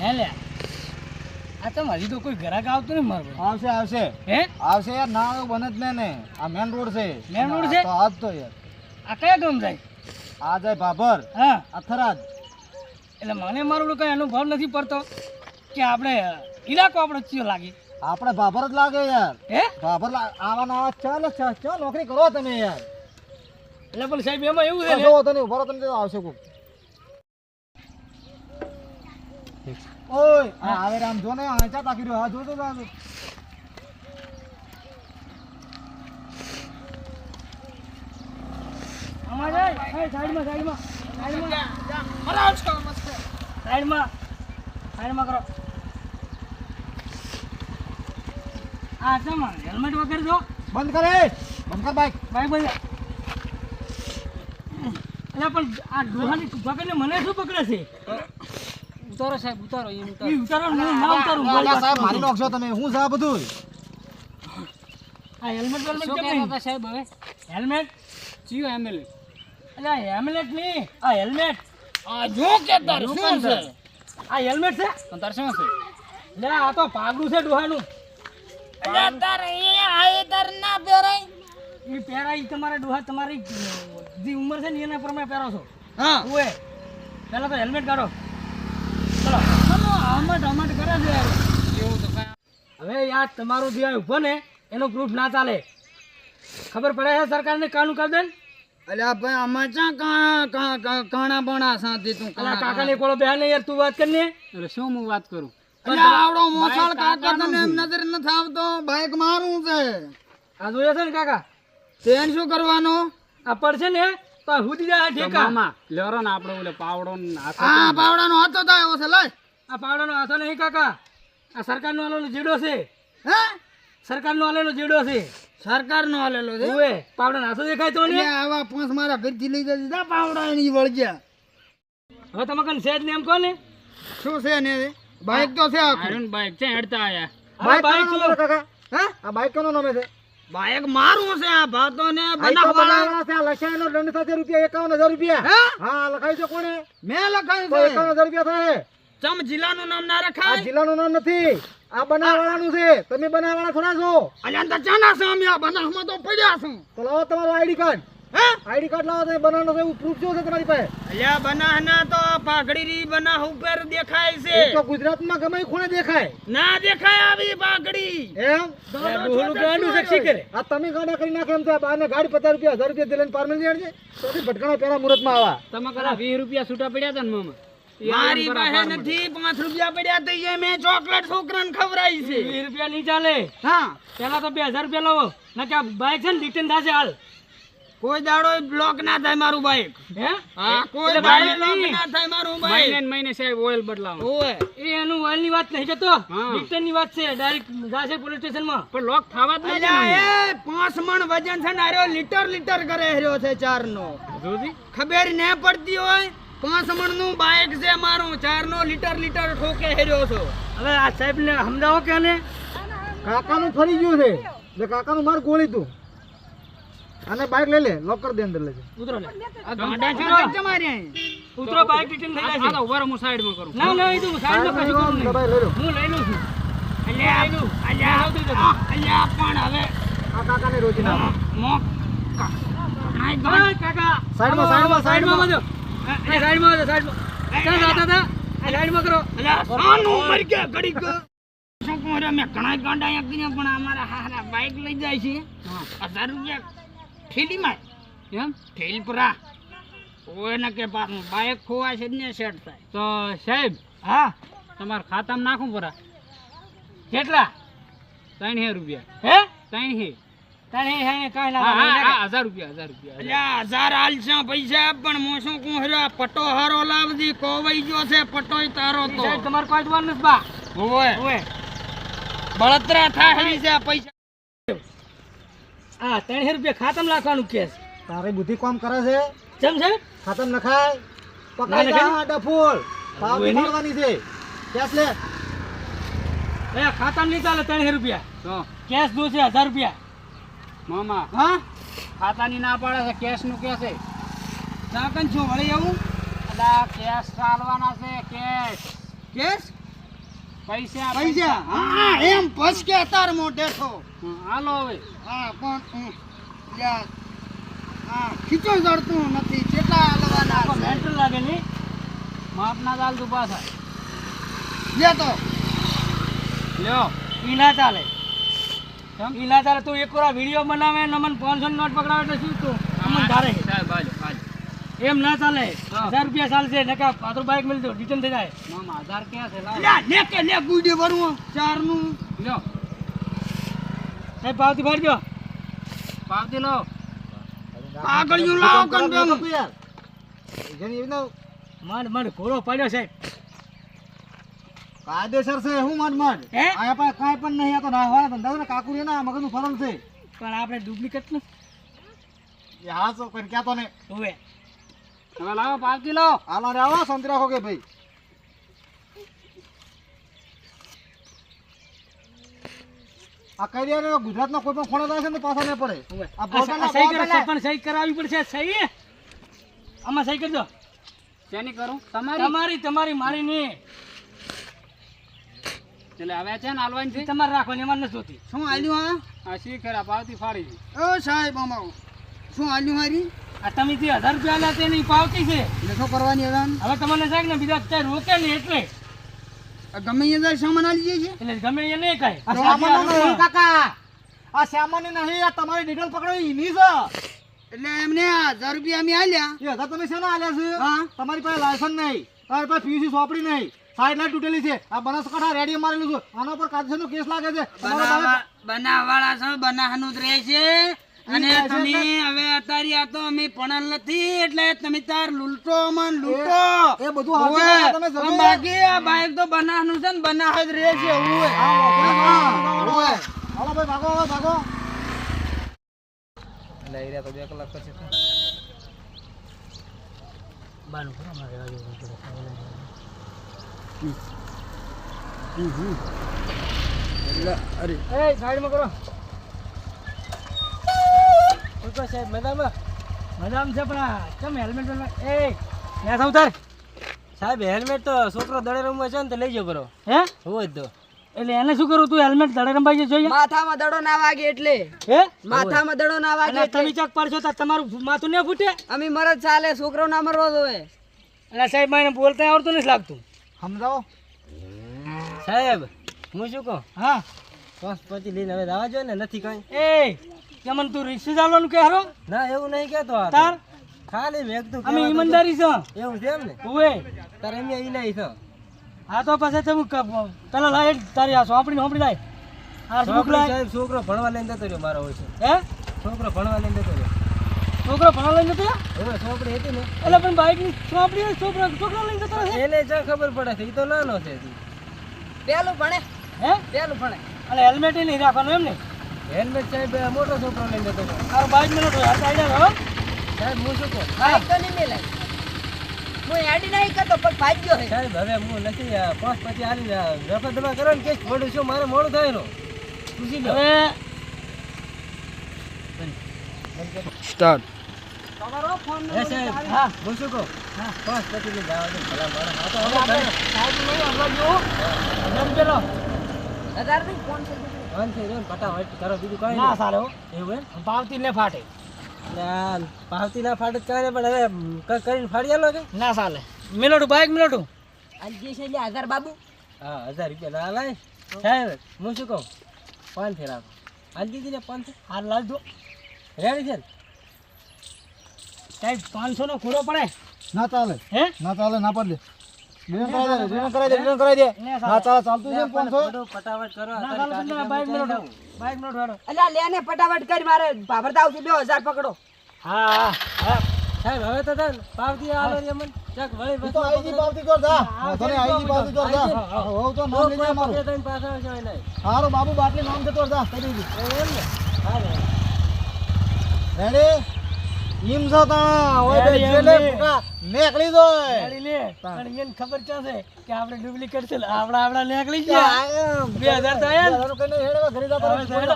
હે લે? આ તો હજી તો કોઈ ગ્રાહક આવતું નહીં મારું આવશે આવશે. હે? આવશે યાર ના આવે બને જ નહીં ને. આ મેન રોડ છે. Main રોડ છે? તો આજ તો યાર. આ કયા ગામ જાય? આ જાય ભાભર. હા. આ થરાદ. એટલે મને મારું કઈ અનુભવ નથી પડતો કે આપણે ઇલાકો આપણો ચિયો લાગે. આપણે ભાભર જ લાગે યાર. હે? ભાભર લા- આવા નવા ચાલ ચાલ નોકરી કરો તમે યાર. એટલે પણ સાહેબ એમાં એવું છે તને ઊભા તને આવશે કોક. ઓય આ આવે રે આમ જો ને આંચા તાકી રહ્યો. હા જો જો. સાઈડમાં સાઈડમાં. સાઈડમાં. સાઈડમાં. સાઈડમાં કરો. આ ચમા હેલ્મેટ વગર જો. બંધ કરે. બંધ કર બાઈક બાઈક બંધ એટલે પણ આ ડોહાની પકડને મને શું પકડે છે? ઉતારો સાહેબ ઉતારો એ ઉતારો. હું ના ઉતારું સાહેબ મારી નાખશો તમે હું જા આ બધું આ હેલ્મેટ હેલ્મેટ કેમ હતા સાહેબ હવે? હેલ્મેટ? ચિયો હેલ્મેટ આ હેલ્મેટ નહીં આ હેલ્મેટ. આ જો કે તાર શું છે? આ હેલ્મેટ છે? તાર શું છે? લે આ તો પાગડું છે ડોહાનું. એટલે તાર એ આ તાર ના પહેરાય. એ પહેરાય તમારે ડોહા તમારી જે ઉંમર છે ને એના પ્રમાણે પહેરો છો. હા. ઓએ પહેલા તો હેલ્મેટ કાઢો ચલો હમટ હમટ કરે છે એવું તો હવે યાર તમારું જે ઊભો ને એનો પ્રૂફ ના ચાલે. ખબર પડે છે સરકારને કાનું કરી દે અલ્યા ભાઈ આમાં ચા કાણા કાણા બણા સાથી તું અલા કાકાને કોળો બેહા યાર તું વાત કર ને. એટલે શું હું વાત કરું? અલ્યા આવડો મોસાળ કાકા તને એમ નજર નથી આવતો બાઈક મારું છે. આ જોયો છે ને કાકા? તેન શું કરવાનો? આ પડશે ને તો હુદી જાય ઠેકા લેરો ને આપણે ઓલે પાવડો હા પાવડાનો હાથો થાય એવો છે લઈ. આ પાવડાનો હાથો નહીં કાકા. આ સરકારનો આલેલો જીડો છે. હે? સરકારનો આલેલો જીડો છે. સરકારનો આલેલો છે? ઓએ પાવડાનો હાથો દેખાય તો ને આવા પાંચ મારા ઘરથી લઈ જતી જા પાવડા એની વળગ્યા. હવે તમે કન સેજ ને એમ કો ને? શું છે ને બાઈક તો છે આખું. બાઈક છે હેડતા આયા. બાઈક બાઈક કોનો કાકા? હે? આ બાઈક કોનો નામે છે? બાઈક મારું છે આ ભાતો ને બનાવવાના છે આ લખાયેલો દંડ સાથે રૂપિયા એકાવન હજાર રૂપિયા. હા? લખાય છે કોને મેં લખાયું છે. એકાવન હજાર રૂપિયા થાય. ચમ જિલ્લાનું નામ ના રખાય? આ જિલ્લાનું નામ નથી. આ બનાવવાનું છે. તમે બનાવવાના થોડા છો? અલ્યા તો ચાના છો અમે. આ બનાવમાં તો પડ્યા છું. તો લાવો તમારું આઈડી કાર્ડ હે? આઈડી કાર્ડ લાવો તમે બનાવવાનો છે એવું પ્રૂફ જો છે તમારી પાસે. અલ્યા બનાહના તો પાઘડી રી બનાહ ઉપર દેખાય છે. તો ગુજરાતમાં ગમે ખૂણે દેખાય. ના દેખાય આવી પાઘડી. એમ? ડોહલું ગાંડું શેક્ષી કરે? આ તમે ગાડા કરી નાખે એમ તો આ બાને ગાડી પચાસ રૂપિયા 1000 રૂપિયા દેલેન પાર મળી જાય તો ભટકાણા પેરા મુરતમાં આવા. તમે કરા 20 રૂપિયા છૂટા પડ્યા હતા ને મામા? મારી પાસે નથી પાંચ રૂપિયા પડ્યા તો એ મેં ચોકલેટ છોકરાને ખવડાવી છે. 20 રૂપિયા નહીં ચાલે હા. પેલા તો 2000 રૂપિયા લાવો ના બાઈક છે ને રિટર્ન થશે હાલ. કોઈ દાડો બ્લોક ના થાય મારું બાઈક હે? હા કોઈ દાડો બ્લોક ના થાય મારું બાઈક મહિને સાહેબ ઓઇલ બદલાવો ઓય. એ એનું ઓઇલની વાત નહીં જતો રિટર્નની વાત છે ડાયરેક્ટ જાશે પોલીસ સ્ટેશનમાં. પણ લોક થવા જ અલ્યા એ પાંચ મણ વજન છે ને આર્યો લીટર લીટર કરે રહ્યો છે ચાર નો ખબર ન પડતી હોય. પાંચ મણનું બાઈક છે મારું. ચાર નો લીટર લીટર ઠોકે હેર્યો છો. હવે આ સાહેબ ને સમજાવો કે ને કાકાનું ફરી ગયું છે. એટલે કાકાનું માર ગોળી તું. અને બાઈક લઈ લે લોક કરી દે અંદર લેજે ઉતરો લે. આ ગાંડા છે? ને અહીં? ઉતરો બાઈક રિટર્ન થઈ જશે આ ઊભા હું સાઈડમાં કરું. ના ના એ તો સાઈડમાં કશું કરું નહીં. દબાઈ લઈ લો હું લઈ લઉં. છું અલ્યા અલ્યા અલ્યા પણ હવે આ કાકાને રોજી ના મો કાકા સાઈડમાં, સાઈડમાં, સાઈડમાં બધો સાઈડમાં સાઈડમાં. ક્યાં જાતા હતા સાઈડમાં કરો. સાનું મર ગયા ઘડીક. શું કહું રે મેં ઘણા ગાંડા અહીંયા કીધા પણ અમારા હારા બાઈક લઈ જાય છે. હજાર રૂપિયા ઠેલીમાં. એમ? ઠેલપરા ઓય ને કે પાછું બાઈક ખોવાય છે ને સેટ થાય તો સાહેબ હા. તમારા ખાતામાં નાખું પરા. કેટલા? ત્રણ હે રૂપિયા. હે? ત્રણ હે ત્રણ હે હે ના હા હજાર રૂપિયા હજાર રૂપિયા અલ્યા હજાર આલશા પૈસા પણ મોસો કું હર્યો આ પટો હારો લાવજી કોવાઈ ગયો છે પટોય તારો તો. સાહેબ તમારે કોઈ દવાન નસ બા. ઓય ઓય બળતરા થાય છે આ પૈસા. હા ત્રણ હે રૂપિયા ખાતમ નાખવાનું કેસ તારી બુદ્ધિ કામ કરે છે? કેમ છે? ખાતમ નખાય? ના પકડાઈ? જા ડફોલ પાવ એની- છે. કેસ લે. એ ખાતમ નહીં ચાલે ત્રણ હે રૂપિયા કેસ દો છે હજાર રૂપિયા. મામા હા? ખાતાની ના પાડે છે કેશનું કે છે? ચાકન છો વળી આવું? અલા કેશ ચાલવાના છે કેશ કેશ પૈસા પૈસા? હા એમ ભસકે તાર મોઢે છો. હાલો હવે. હા પણ યાર હા ખીચો જડતું નથી કેટલા હલવાના મેન્ટલ લાગે નહીં માપના તું થાય. લે તો. લ્યો પીલા ચાલે. ઈ તારે ચાલે તું એક વાર વીડિયો બનાવે ને અમને પાંચસો નોટ પકડાવે તો શું તું? અમને ધારે. એમ ના ચાલે. હજાર રૂપિયા ચાલશે નકા પાત્રો બાઈક દો રિટર્ન થઈ જાય. હજાર ક્યાં છે લ્યા, લે કે લે ગુડી ચારનું લ્યો. સાહેબ પાવતી ફાડજો પાવતી લો. આગળ યુ લાવ કન. તું યાર ના માંડ માંડ ઘોડો પડ્યો સાહેબ. કાયદેસર છે હું મન મન. હે? આયા પાસે કાઈ પણ નહીં આ તો નાહવાના ધંધા ને કાકુરી ના મગજનું ફરલ છે. પણ આપણે ડુપ્લિકેટ ને. હા તો કોઈ તો ને? હવે. તમે લાવો પાવતી કિલો હાલો રે આવો સંતરા ખો કે ભાઈ. આ કહી દે ને ગુજરાતના કોઈ પણ ખૂણે જાય છે ને પાછા નહીં પડે. આ બોલવાના સહી કરે બોલવાના. સહી કરાવવી પડશે સહી. આમાં સહી કરજો. શેની કરું? તમારી? તમારી તમારી મારી નહીં એટલે હવે છે ને હાલવાની છે? તમારે રાખવાની એમાં નથી જોતી. શું હાલ્યું આ? શી ખરા પાવતી ફાડી ઓ સાહેબ અમારો શું હાલ્યું મારી આ તમે જે હજાર રૂપિયા આલ્યા તેની પાવતી છે. એટલે શું કરવાની હવે હવે તમને સાહેબ ને બીજા અત્યારે રોકે ને એટલે. ગમે એ જાય સામાન આલી જાય છે? એટલે ગમે એ નહીં કાંઈ આ સામાન કાકા. આ સામાન નહીં આ તમારી ડિટેલ પકડો એની છે. એટલે એમને હજાર રૂપિયા અમે આલ્યા. એ હજાર તમે શેના આલ્યા છે? હા. તમારી પાસે લાયસન્સ નહીં. તમારી પાસે પીયુસી સોંપડી નહીં. સાઈડ લાઈટ તૂટેલી છે. આ બનાસકાંઠા રેડી મારેલું છે. આના પર કાયદેસરનો કેસ લાગે છે. બનાવાળા છો બનાવવાળા છે બનાવવાનું જ રહે છે. અને તમે હવે અત્યારે આ તો અમે પણ નથી એટલે તમે તાર લૂંટો મન લૂંટો. એ બધું હવે છે, તમે બાકી આ બાઈક તો બનાવવાનું છે ને બનાવ જ રહે છે હા. હાલો ભાઈ ભાગો હવે ભાગો. બાનું કરો અમારે રહેવા જેવું નથી. એ સાઈડમાં કરો ઊભો સાહેબ મજામાં મજામાં છે પણ કેમ હેલ્મેટ વેલ્મેટ એ ત્યાં થાવ તાર સાહેબ હેલ્મેટ તો છોકરો દડે રમવા છે ને તો લઈ જાવ બરો હે હોય તો એટલે એને શું કરું તું હેલ્મેટ દડે રંબાઈ જોઈએ માથામાં દડો ના વાગે એટલે. હે? માથામાં દડો ના વાગે એટલે તમે ચક પડશો તો તમારું માથું ન ફૂટે અમે મરજ ચાલે છોકરો ના મરવો જોઈએ અને સાહેબ મને બોલતા આવડતું નથી લાગતું. સમજાવો? સાહેબ હું શું કહું? હા. બસ પછી લઈને હવે જવા જોઈએ ને નથી કઈ. એ કેમન તું રિક્ષા ચાલવાનું કે હારો ના એવું નહીં કેતો. તાર? ખાલી મેં તું અમે ઈમાનદારી છે? એવું છે એમ ને? ઓએ તારે એમ ઈ નહીં છો. હા તો પછી તમે પેલા લાઈટ તારી આ સોંપડી સોંપડી લાય. આ છોકરો ભણવા લઈને જતો રહ્યો મારો હોય છે. હે? છોકરો ભણવા લઈને જતો રહ્યો. છોકરો ભણવા લઈને જતો? હવે છોકરી હતી ને. એટલે પણ બાઈકની હોય, છોકરો છોકરો લઈને જતો રહે એને જ ખબર પડે છે એ તો નાનો છે. પેલું ભણે. હે? પેલું ભણે. અને હેલ્મેટ નહીં રાખવાનું એમ ને હેલ્મેટ સાહેબ મોટો છોકરો લઈને જતો આ બાઈક હોય આ સાઈડ હો. સાહેબ હું શું કહું? બાઈક તો નહીં મેલે હું એડી નહીં કરતો પણ ભાગ્યો છે. સાહેબ હવે હું નથી આ પાંચ પછી આલી રફા દફા કરો ને કેસ મોડું છું મારે મોડું થાય નો પૂછી લો. હવે સ્ટાર્ટ તમારો ફોન હે સાહેબ હા હું શું કહું. હા. બસ પછી જવા ભલા. આ તો હવે હવે સાહેબ નહીં હમણાં જેમ પેલો હજાર નહીં પાંચસો બંધ થઈ રહ્યો ને ફટાફટ કરો બીજું કઈ ના સારો. એવું એમ? પાવતી ને ફાટે. એટલે પાવતી ના ફાટે જ પણ હવે કરીને ફાડી આલો કે? ના ચાલે. મિલોટું બાઈક મિલોટું આજ જે છે એટલે હજાર બાબુ. હા હજાર રૂપિયા ના લાય. સાહેબ હું શું કહું? પાંચથી રાખો આજ દીધી ને પાંચ? હાર લાવજો. રેડી છે ને? સાહેબ પાંચસો નો ખોડો પડે. ના ચાલે હે ના ચાલે. ના પડે ફટાફટ કરો મારે ભાભરતા બે હજાર પકડો. હા. સાહેબ હવે તો થાય પાવતી આલો રે મને. ચક વળી તું તો આઈજી પાવતી કર જા તને આઈજી પાવતી કર જા હોવ તો નામ લઈ જા મારું બે પાછા આવશે નહીં હારું બાબુ બાટલી નામ છે તોર જા કરી દીધી એમ ને? હા રેડી ઈમ છો તા ઓય બે જેલે. ફૂટા નેકળી જોય ગાડી લે. પણ એને ખબર ક્યાં છે કે આપણે ડુપ્લિકેટ છે આપડા આપડા નીકળી ગયા. 2000 તો આયા. ઘરે જતા.